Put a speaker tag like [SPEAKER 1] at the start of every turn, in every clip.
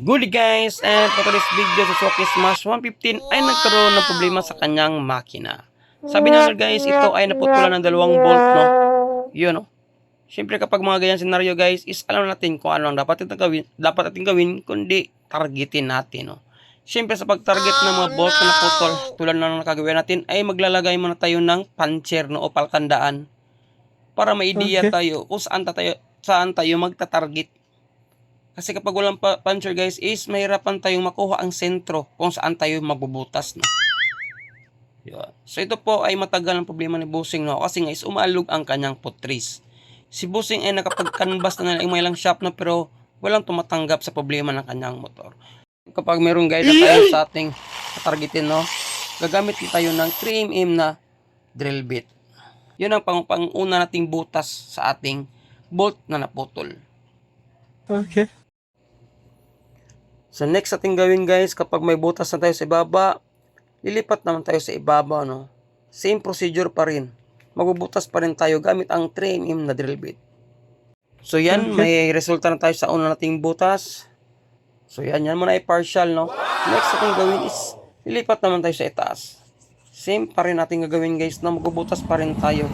[SPEAKER 1] Good guys, and for today's video sa Suzuki Smash 115 ay nagkaroon ng problema sa kanyang makina. Sabi na guys, ito ay naputulan ng dalawang bolt, no? Yun, no? Siyempre kapag mga ganyan senaryo guys, is alam natin kung ano ang dapat natin gawin, dapat natin gawin, kundi targetin natin, no? Siyempre sa pag-target ng mga bolt na naputol, tulad na nakagawin natin, ay maglalagay muna tayo ng puncher, no? O palkandaan para may idea
[SPEAKER 2] Okay.
[SPEAKER 1] tayo kung saan tayo, saan tayo magta-target. Kasi kapag walang pa- puncher guys is mahirapan tayong makuha ang sentro kung saan tayo magbubutas no. Yun. So ito po ay matagal ang problema ni Busing no kasi nga is umalog ang kanyang putris. Si Busing ay nakapag-canvas na ng may lang shop no pero walang tumatanggap sa problema ng kanyang motor. Kapag mayroong guide na tayo sa ating targetin no, gagamit tayo ng 3mm na drill bit. Yun ang pang panguna nating butas sa ating bolt na naputol.
[SPEAKER 2] Okay.
[SPEAKER 1] So next ating gawin guys, kapag may butas na tayo sa ibaba, lilipat naman tayo sa ibaba, no? Same procedure pa rin. Magbubutas pa rin tayo gamit ang 3mm na drill bit. So yan,
[SPEAKER 2] Okay.
[SPEAKER 1] may resulta na tayo sa una nating butas. So yan, yan muna ay partial, no? Next ating gawin is, lilipat naman tayo sa itaas. Same pa rin natin gagawin guys, na magbubutas pa rin tayo.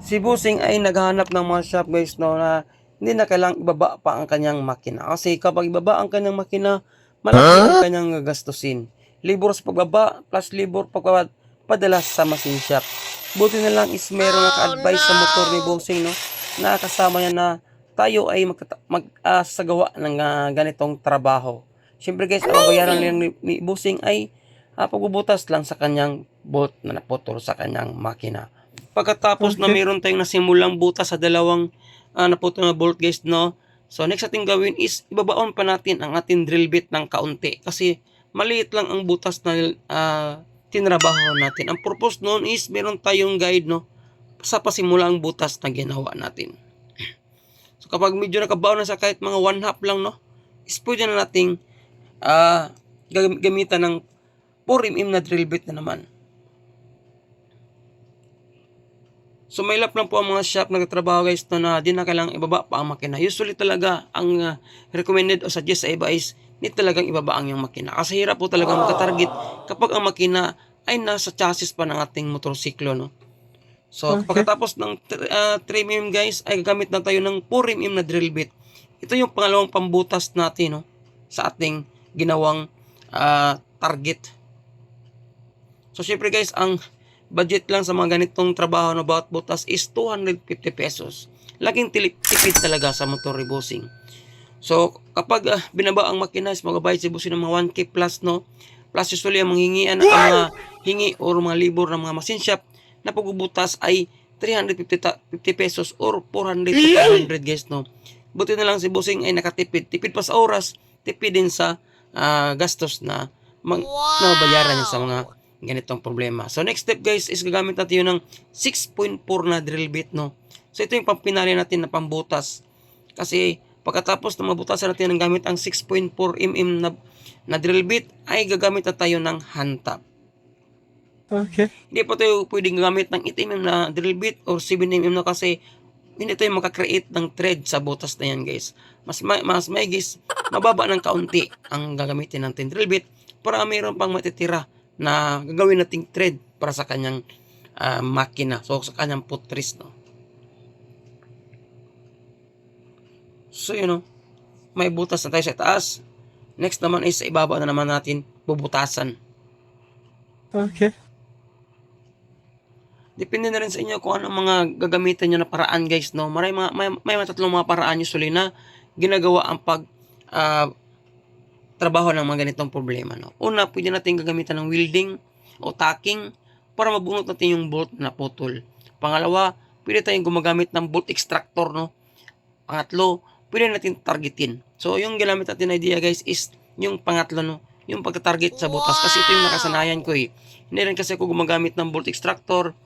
[SPEAKER 1] Si Busing ay naghahanap ng mga shop guys, no, na hindi na kailangang ibaba pa ang kanyang makina. Kasi kapag ibaba ang kanyang makina, malaki ang kanyang gastusin. Libor sa pagbaba, plus libor pagpadala sa machine shop. Buti na lang is meron naka-advise sa motor ni Bossing, no? Na kasama niya na tayo ay magtata- mag-asagawa ng ah, ganitong trabaho. Siyempre guys, ang bayaran lang ni, ni Bossing ay ah, pagbubutas lang sa kanyang bolt na naputol sa kanyang makina. Pagkatapos na
[SPEAKER 2] Okay.
[SPEAKER 1] meron tayong nasimulang butas sa dalawang uh, naputol na bolt guys, no? So next ating gawin is ibabaon pa natin ang ating drill bit ng kaunti kasi maliit lang ang butas na uh, tinrabaho natin. Ang purpose noon is meron tayong guide, no? Sa pasimula ang butas na ginawa natin. So kapag medyo nakabaon na sa kahit mga one half lang, no? Is pwede na nating ah, gam- gamitan ng 4mm na drill bit na naman. So may lap lang po ang mga shop nagtatrabaho guys na, na di na kailangang ibaba pa ang makina. Usually talaga ang uh, recommended o suggest sa iba is di talagang ibaba ang yung makina. Kasi hirap po talaga magka-target kapag ang makina ay nasa chassis pa ng ating motorsiklo no. So
[SPEAKER 2] Okay.
[SPEAKER 1] pagkatapos ng uh, 3mm guys ay gagamit na tayo ng 4mm na drill bit. Ito yung pangalawang pambutas natin no sa ating ginawang ah, target. So syempre guys ang budget lang sa mga ganitong trabaho na bawat butas is 250 pesos. Laking tilip, tipid talaga sa motor rebosing. So, kapag ah, binaba ang makina, is magabayad si bossing ng mga 1K plus, no? Plus usually ang manghingian ang mga hingi or mga libor ng mga machine shop na pagbubutas ay 350 ta- 50 pesos or 400 to 500 guys, no? Buti na lang si bossing ay nakatipid. Tipid pa sa oras, tipid din sa ah, gastos na mag, na bayaran niya sa mga ganitong problema. So next step guys is gagamit natin yun ng 6.4 na drill bit no. So ito yung pampinali natin na pambutas. Kasi pagkatapos na mabutasan natin ng gamit ang 6.4 mm na, na drill bit ay gagamit na tayo ng hand tap.
[SPEAKER 2] Okay.
[SPEAKER 1] Hindi pa tayo pwedeng gamit ng 8 mm na drill bit or 7 mm na kasi hindi tayo makakreate ng thread sa butas na yan guys. Mas may, mas may guys, mababa ng kaunti ang gagamitin natin drill bit para mayroon pang matitira na gagawin nating thread para sa kanyang ah, makina. So sa kanyang putris no. So yun know, may butas na tayo sa taas. Next naman is sa ibaba na naman natin bubutasan.
[SPEAKER 2] Okay.
[SPEAKER 1] Depende na rin sa inyo kung ano mga gagamitin nyo na paraan guys, no? Maray, mga, may, may mga tatlong mga paraan usually na ginagawa ang pag ah, trabaho ng mga ganitong problema, no? Una, pwede natin gagamitan ng welding o tacking para mabunot natin yung bolt na putol. Pangalawa, pwede tayong gumagamit ng bolt extractor, no? Pangatlo, pwede natin targetin. So, yung ginamit natin na idea guys is yung pangatlo, no? Yung pagka-target sa butas. Kasi ito yung nakasanayan ko eh. Hindi rin kasi ako gumagamit ng bolt extractor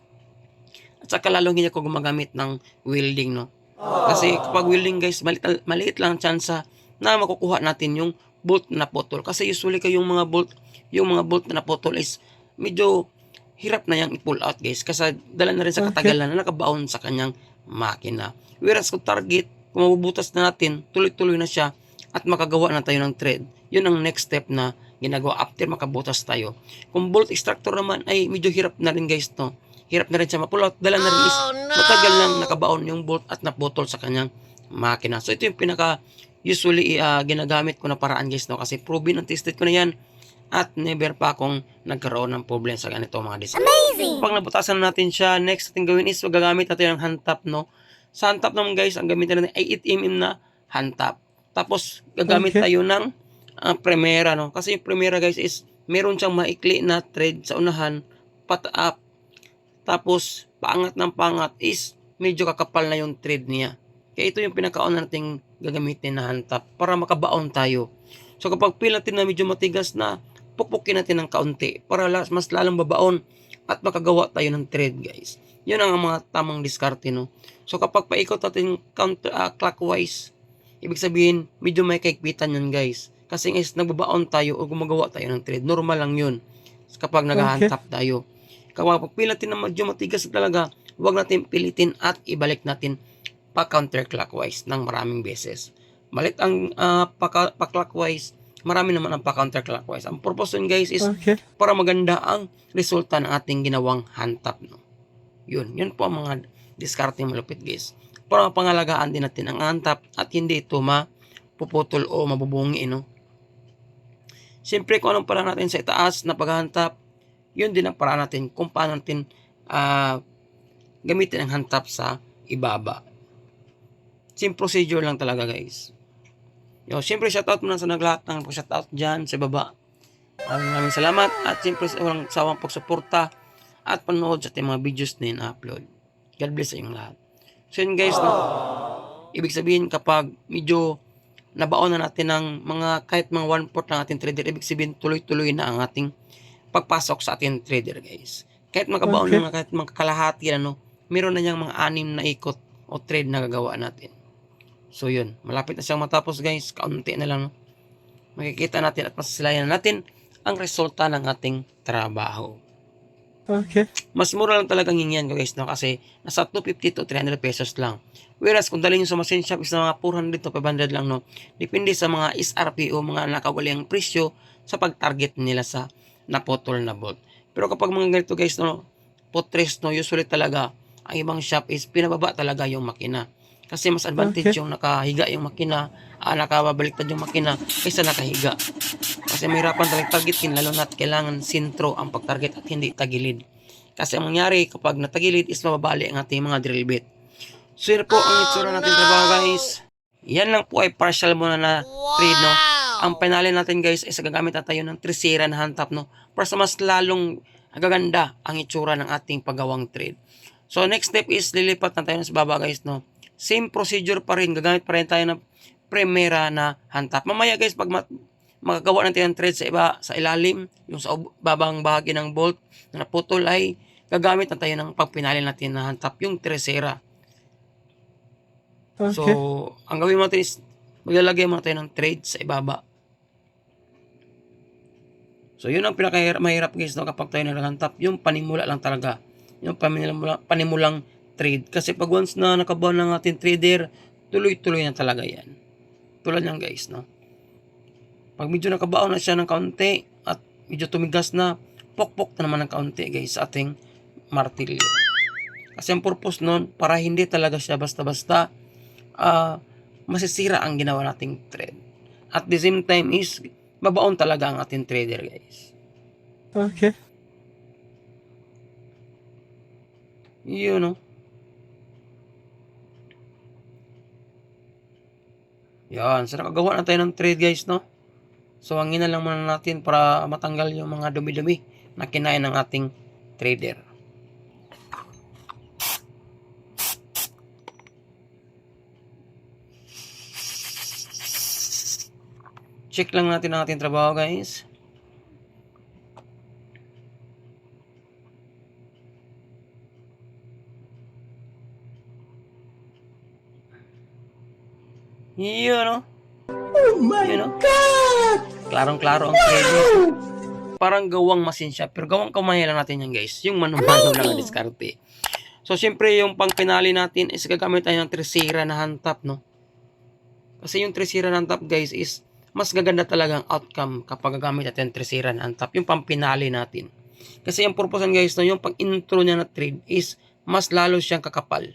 [SPEAKER 1] at saka lalong hindi ako gumagamit ng welding, no? Kasi kapag welding, guys, maliit, maliit lang ang tsansa na makukuha natin yung bolt na putol. Kasi usually kayong mga bolt, yung mga bolt na naputol is medyo hirap na yang i-pull out, guys. Kasi dala na rin sa
[SPEAKER 2] Okay.
[SPEAKER 1] katagalan na nakabaon sa kanyang makina. Whereas kung target, kung mabubutas na natin, tuloy-tuloy na siya at makagawa na tayo ng thread. Yun ang next step na ginagawa after makabutas tayo. Kung bolt extractor naman ay medyo hirap na rin guys no. Hirap na rin siya mapulot. Dala na rin is matagal lang nakabaon yung bolt at naputol sa kanyang makina. So ito yung pinaka usually ah, ginagamit ko na paraan guys no kasi proven and tested ko na yan at never pa akong nagkaroon ng problem sa ganito mga design. Amazing! Pag nabutasan na natin siya, next natin gawin is gagamit natin ng hand tap no. Sa hand tap naman guys, ang gamitin natin ay 8mm na hand tap. Tapos gagamit
[SPEAKER 2] Okay.
[SPEAKER 1] tayo ng ah, Primera no. Kasi yung Primera guys is meron siyang maikli na thread sa unahan, pat up. Tapos paangat ng pangat is medyo kakapal na yung thread niya. Kaya ito yung pinakauna nating gagamitin na hand tap para makabaon tayo. So kapag feel natin na medyo matigas na, pukpukin natin ng kaunti para mas lalong babaon at makagawa tayo ng thread guys. Yun ang mga tamang diskarte no. So kapag paikot natin counter ah, clockwise, ibig sabihin medyo may kaikpitan yun guys. Kasi guys, nagbabaon tayo o gumagawa tayo ng thread. Normal lang yun. Kapag naghahantap tayo. Kapag pag feel natin na medyo matigas talaga, huwag natin pilitin at ibalik natin pa counterclockwise ng maraming beses. Balik ang ah, pa, pa clockwise, marami naman ang pa counterclockwise. Ang purpose nun guys is
[SPEAKER 2] Okay.
[SPEAKER 1] para maganda ang resulta ng ating ginawang hand tap. No? Yun, yun po ang mga diskarte malupit guys. Para mapangalagaan din natin ang hand tap at hindi ito mapuputol o mabubungi. No? Siyempre kung anong paraan natin sa itaas na paghahand tap, yun din ang paraan natin kung paano natin ah, gamitin ang hand tap sa ibaba. Same procedure lang talaga guys. Yo, siyempre shoutout muna sa naglahat ng shoutout dyan sa baba. Maraming maraming salamat at siyempre sa walang sawang pagsuporta at panood sa ating mga videos na in-upload. God bless sa inyong lahat. So yun guys, no? ibig sabihin kapag medyo nabaon na natin ng mga kahit mga one fourth ng ating trader, ibig sabihin tuloy-tuloy na ang ating pagpasok sa ating trader guys. Kahit makabaon
[SPEAKER 2] Okay.
[SPEAKER 1] na kahit mga kalahati ano, meron na niyang mga anim na ikot o trade na gagawa natin. So yun, malapit na siyang matapos guys, kaunti na lang. Makikita natin at masasilayan natin ang resulta ng ating trabaho.
[SPEAKER 2] Okay.
[SPEAKER 1] Mas mura lang talagang hingyan ko guys no kasi nasa 250 to 300 pesos lang. Whereas kung dalhin nyo sa machine shop is na mga 400 to 500 lang no. Depende sa mga SRP o mga nakawaliang presyo sa pag-target nila sa naputol na bolt. Pero kapag mga ganito guys no, potres no, usually talaga ang ibang shop is pinababa talaga yung makina. Kasi mas advantage
[SPEAKER 2] Okay.
[SPEAKER 1] yung nakahiga yung makina, ah, nakababaliktad yung makina kaysa nakahiga. Kasi mahirapan talagang targetin lalo na't kailangan sintro ang pag-target at hindi tagilid. Kasi ang mangyari kapag natagilid is mababali ang ating mga drill bit. So yun po ang itsura natin trabaho guys. Yan lang po ay partial muna na trade no. Ang penalty natin guys is gagamit na tayo ng trisera na hand tap no. Para sa mas lalong gaganda ang itsura ng ating paggawang trade. So next step is lilipat na tayo sa baba guys no. Same procedure pa rin. Gagamit pa rin tayo ng primera na hand tap. Mamaya guys pag makagawa natin ng thread sa iba sa ilalim, yung sa babang bahagi ng bolt na naputol ay gagamit na tayo ng pagpinali natin na hand tap, yung tresera.
[SPEAKER 2] Okay.
[SPEAKER 1] So, ang gawin mo natin is maglalagay muna tayo ng thread sa ibaba. So, yun ang pinaka mahirap guys no, kapag tayo nag-hand tap, yung panimula lang talaga. Yung panimula, panimulang trade. Kasi pag once na nakabaon ng ating trader, tuloy-tuloy na talaga yan. Tulad yan guys, no? Pag medyo nakabaon na siya ng kaunti at medyo tumigas na, pokpok na naman ng kaunti guys sa ating martilyo. Kasi ang purpose nun, para hindi talaga siya basta-basta ah masisira ang ginawa nating thread. At the same time is, babaon talaga ang ating trader guys.
[SPEAKER 2] Okay.
[SPEAKER 1] Yun, no? Yan. So, nakagawa na tayo ng trade, guys, no? So, hangin na lang muna natin para matanggal yung mga dumi-dumi na kinain ng ating trader. Check lang natin ang ating trabaho, guys. Yun, no? Oh my God! Klarong-klaro ang credit. Parang gawang machine shop. Pero gawang kamay lang natin yan, guys. Yung mano-mano lang ang diskarte. So, siyempre, yung pang pinali natin is gagamit tayo ng tresera na hand tap, no? Kasi yung tresira ng top guys is mas gaganda talaga ang outcome kapag gagamit natin yung tresira ng top, yung pampinali natin. Kasi yung purpose guys, no, yung pang intro niya na trade is mas lalo siyang kakapal.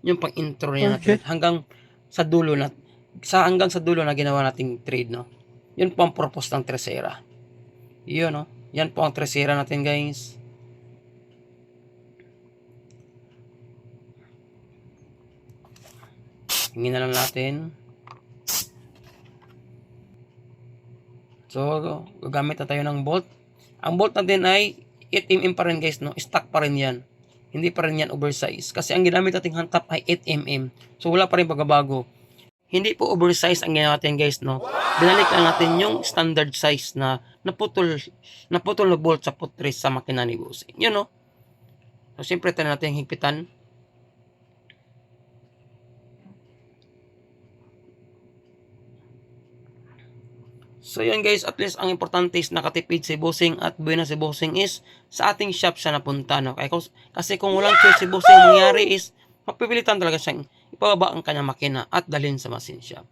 [SPEAKER 1] Yung pang intro niya na
[SPEAKER 2] Okay.
[SPEAKER 1] trade hanggang sa dulo na sa hanggang sa dulo na ginawa nating trade, no. Yun po ang purpose ng tresera. Yun, no. Yan po ang tresera natin, guys. Tingin na lang natin. So, gagamit na tayo ng bolt. Ang bolt natin ay 8mm pa rin guys, no? Stock pa rin yan. Hindi pa rin yan oversize. Kasi ang ginamit nating hantap ay 8mm. So, wala pa rin pagbabago. Hindi po oversize ang ginawa natin guys, no? Binalik lang natin yung standard size na naputol, naputol na bolt sa putris sa makina ni Busing. Yun, no? So, siyempre, tayo natin higpitan. So yun guys, at least ang importante is nakatipid si Bossing at buena si Bossing is sa ating shop siya napunta. No? Kasi kung walang choice si Bossing, ang mangyari is mapipilitan talaga siyang ipababa ang kanyang makina at dalhin sa machine shop.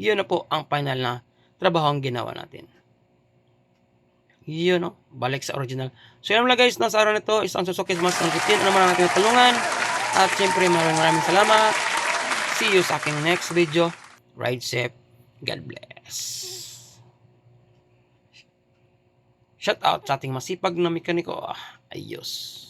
[SPEAKER 1] Yun na po ang final na trabaho ang ginawa natin. Yun no, balik sa original. So yun lang guys, nasa araw nito, isang Suzuki ng 15. Ano naman ang ating tulungan. At syempre maraming maraming salamat. See you sa aking next video. Ride safe. God bless. Shout out sa ating masipag na mekaniko. Ayos.